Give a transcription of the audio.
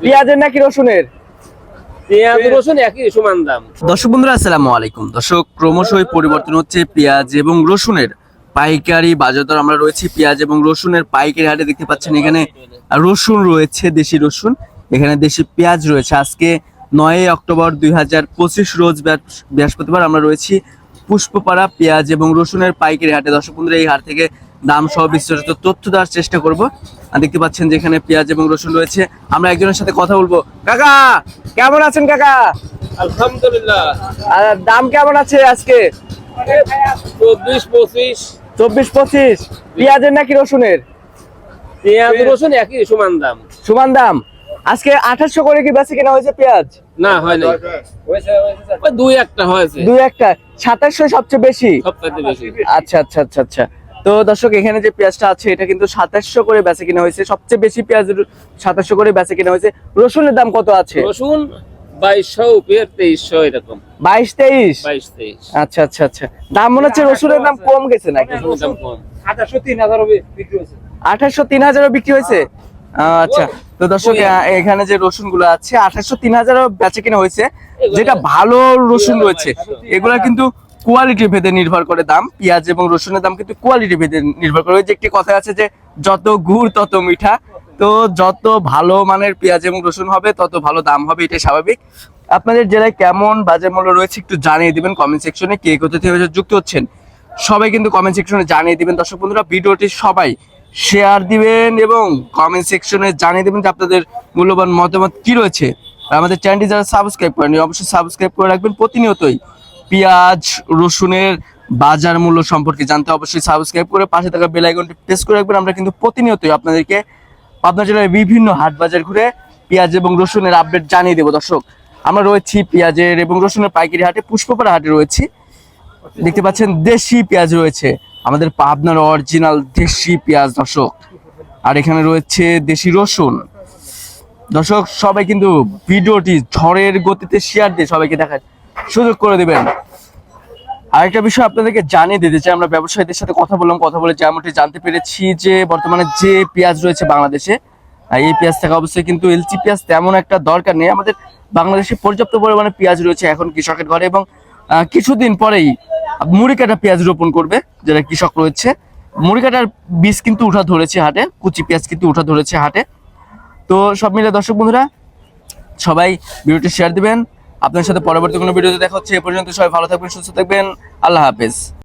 পেঁয়াজের নাকি রসুনের? পেঁয়াজ রসুন একই সমান দাম। দর্শক বন্ধুরা আসসালামু আলাইকুম। দর্শক ক্রমশই পরিবর্তন হচ্ছে পেঁয়াজ এবং রসুনের পাইকারি বাজার দর আমরা রয়েছি পেঁয়াজ এবং রসুনের পাইকারি হাটে দেখতে পাচ্ছেন এখানে রসুন রয়েছে দেশি রসুন। এখানে দেশি পেঁয়াজ রয়েছে। আজকে নয় অক্টোবর দুই হাজার পঁচিশ রোজ বৃহস্প- বৃহস্পতিবার আমরা রয়েছি পুষ্পপাড়া পেঁয়াজ এবং রসুনের পাইকারি হাটে। দর্শক বন্ধুরা এই হাট থেকে দাম সহ বিস্তারিত তথ্য দেওয়ার চেষ্টা করব। আর দেখতে পাচ্ছেন যে এখানে পেঁয়াজ এবং রসুন রয়েছে। আমরা একজনের সাথে কথা বলব। কাকা কেমন আছেন কাকা? আলহামদুলিল্লাহ। দাম কেমন আছে আজকে? চব্বিশ পঁচিশ। চব্বিশ পঁচিশ। পেঁয়াজের নাকি রসুনের? পেঁয়াজ রসুন একই সমান দাম। সমান দাম। আজকে আঠাশশো করে কি বেশি কেনা হয়েছে পেঁয়াজ? না হয় নাই। ওই দুই একটা হয়েছে। দুই একটা। সাতাশশো সবচেয়ে বেশি। আচ্ছা আচ্ছা আচ্ছা আচ্ছা। তো দর্শক এখানে যে পেঁয়াজটা আছে এটা কিন্তু সাতাশশো করে বেচে কিনা হয়েছে। সবচেয়ে বেশি পেঁয়াজ সাতাশশো করে বেচে কিনা হয়েছে। রসুনের দাম কত আছে? রসুন বাইশশো উপের তেইশশো এরকম। বাইশ তেইশ? বাইশ তেইশ। আচ্ছা আচ্ছা আচ্ছা। দাম মনে হচ্ছে রসুনের দাম কম গেছে নাকি? আঠাশশো তিন হাজারও বিক্রি হয়েছে। আচ্ছা। তো দর্শক এখানে যে রসুনগুলো আছে আঠাশশো তিন হাজারও বেচে কিনা হয়েছে। যেটা ভালো রসুন রয়েছে। এগুলা কিন্তু কোয়ালিটি ভেদে নির্ভর করে দাম। পেঁয়াজ এবং রসুনের দাম কিন্তু কোয়ালিটি ভেদে নির্ভর করে। যে একটি কথা আছে যে, যত গুড় তত মিঠা। তো যত ভালো মানের পেঁয়াজ এবং রসুন হবে, তত ভালো দাম হবে, এটাই স্বাভাবিক। আপনাদের জেলায় কেমন বাজার মূল্য রয়েছে একটু জানিয়ে দিবেন কমেন্ট সেকশনে কে কোথা থেকে যুক্ত হচ্ছেন, সবাই কিন্তু কমেন্ট সেকশনে জানিয়ে দিবেন। দর্শক বন্ধুরা, ভিডিওটি সবাই শেয়ার দিবেন এবং কমেন্ট সেকশনে জানিয়ে দিবেন যে আপনাদের মূল্যবান মতামত কি রয়েছে। আমাদের চ্যানেলটি যারা সাবস্ক্রাইব করেনি অবশ্যই সাবস্ক্রাইব করে রাখবেন প্রতিনিয়তই। পেঁয়াজ, রসুনের বাজার মূল্য সম্পর্কে জানতে অবশ্যই সাবস্ক্রাইব করে পাশে থাকা বেল আইকনটি প্রেস করে রাখবেন। আমরা কিন্তু প্রতিনিয়তই আপনাদেরকে পাবনা জেলার বিভিন্ন হাট বাজার ঘুরে পেঁয়াজ এবং রসুনের আপডেট জানিয়ে দেবো। দর্শক, আমরা রয়েছি পেঁয়াজের এবং রসুনের পাইকারি হাটে, পুষ্পপাড়া হাটে রয়েছি। দেখতে পাচ্ছেন, দেশি পেঁয়াজ রয়েছে। আমাদের পাবনার অরিজিনাল দেশি পেঁয়াজ, দর্শক। আর এখানে রয়েছে দেশি রসুন। দর্শক, সবাই কিন্তু ভিডিওটি ঝড়ের গতিতে শেয়ার দিয়ে সবাইকে দেখার সুযোগ করে দেবেন। আরেকটা বিষয় আপনাদেরকে জানিয়ে দিতে চাই, আমরা ব্যবসায়ীদের সাথে কথা বললাম, কথা বলে যেমনটি জানতে পেরেছি যে বর্তমানে যে পেঁয়াজ রয়েছে বাংলাদেশে এই পেঁয়াজ থাকা অবশ্যই কিন্তু এলচি পেঁয়াজ তেমন একটা দরকার নেই। আমাদের বাংলাদেশে পর্যাপ্ত পরিমাণে পেঁয়াজ রয়েছে এখন কৃষকের ঘরে এবং কিছুদিন পরেই মুড়ি কাটা পেঁয়াজ রোপণ করবে যারা কৃষক রয়েছে। মুড়ি কাটার বীজ কিন্তু উঠা ধরেছে হাটে, কুচি পেঁয়াজ কিন্তু উঠা ধরেছে হাটে। তো সব মিলে দর্শক বন্ধুরা, সবাই ভিডিওটি শেয়ার দিবেন আপনার সাথে পরবর্তী কোনো ভিডিওতে দেখা হচ্ছে, এ পর্যন্ত সবাই ভালো থাকবেন, সুস্থ থাকবেন। আল্লাহ হাফেজ।